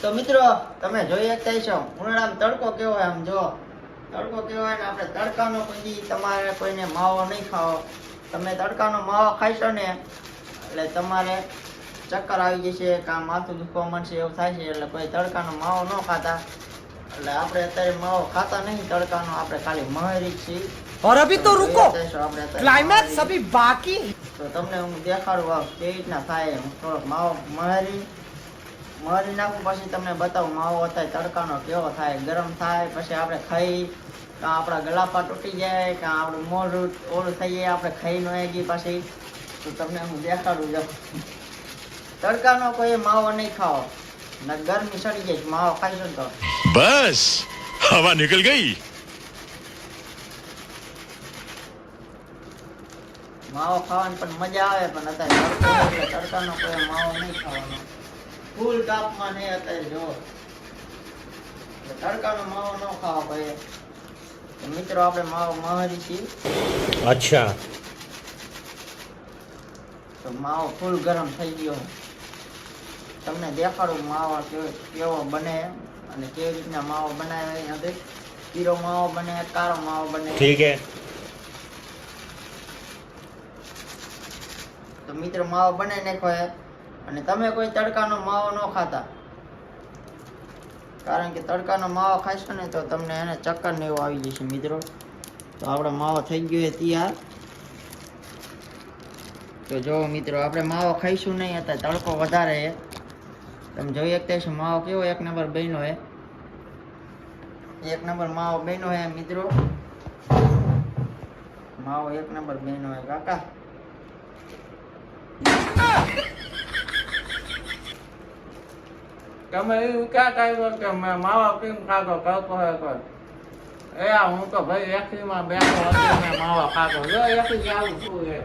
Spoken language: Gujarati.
તો મિત્રો તમે જોઈ શકતા છો ઉનાળામાં તડકો કેવો હોય આમ જો તડકો કેવો હોય ને આપણે તડકાનો કોઈ દી તમારે કોઈને માવો નહીં ખાવો તમે તડકાનો માવો ખાઈશો ને એટલે તમારે ચક્કર આવી જશે કાં માથું દુખવા માંડશે એવું થાય છે એટલે કોઈ તડકાનો માવો ન ખાતા એટલે આપણે અત્યારે માવો ખાતા નહીં તડકાનો આપણે ખાલી મહેરી જ છીએ और अभी तो रुको જોઈ શકતા છો આપણે અત્યારે क्लाइमैक्स મહારી- अभी बाकी है તો તમને હું દેખાડું આ કેવી રીતના થાય એમ થોડોક માવો મરી મળી નાખું પછી તમને બતાવું માવો અત્યારે તડકાનો કેવો થાય ગરમ થાય પછી આપણે ખાઈ કાં આપણા ગલાપા તૂટી જાય કાં આપણું મોઢું ઓલું થઈ જાય આપણે ખાઈ ન ગઈ પછી. તો તમને હું દેખાડું જો તડકાનો કોઈ માવો નહીં ખાવો. ને ગરમી સડી જાય માવો ખાઈશું તો બસ હવા નીકળ ગઈ. માવો ખાવાની પણ મજા આવે પણ અત્યારે તડકાનો કોઈ માવો નહીં ખાવાનો. फूल टाप माने अतर जो। तो लड़का ने माव नो खा भाई। तो मित्र आपने माव मारी थी। अच्छा। तो माव फूल गरम थई गयो तमने देखाड़ो माव केव केव बने અને કે રીતના માવ બનાવે અહીંયા દે પીરો માવ બને કારો માવ બને? ઠીક હે. તો મિત્ર માવ બને નાખો યાર અને તમે કોઈ તડકાનો માવો ન ખાતા. કારણ કે તડકાનો માવો ખાશો ને તો તમને એને ચક્કર ને એવું આવી જશે, મિત્રો. તો આપણો માવો થઈ ગયો છે તૈયાર. તો જો મિત્રો આપણે માવો ખાઈશું નહીં હતા તડકો વધારે છે. તમે જોઈ શકતા છો માવો કેવો એક નંબર બન્યો છે. એક નંબર માવો બન્યો છે, મિત્રો. માવો એક નંબર બન્યો છે, કાકા. તમે એવું ક્યાં કહ્યું કે મેં માવા કેમ ખાધો કરતો હે તો એ હું તો ભાઈ એકસીમાં બેઠો હતો માવા ખાધો. જો એકી ચાલુ છું?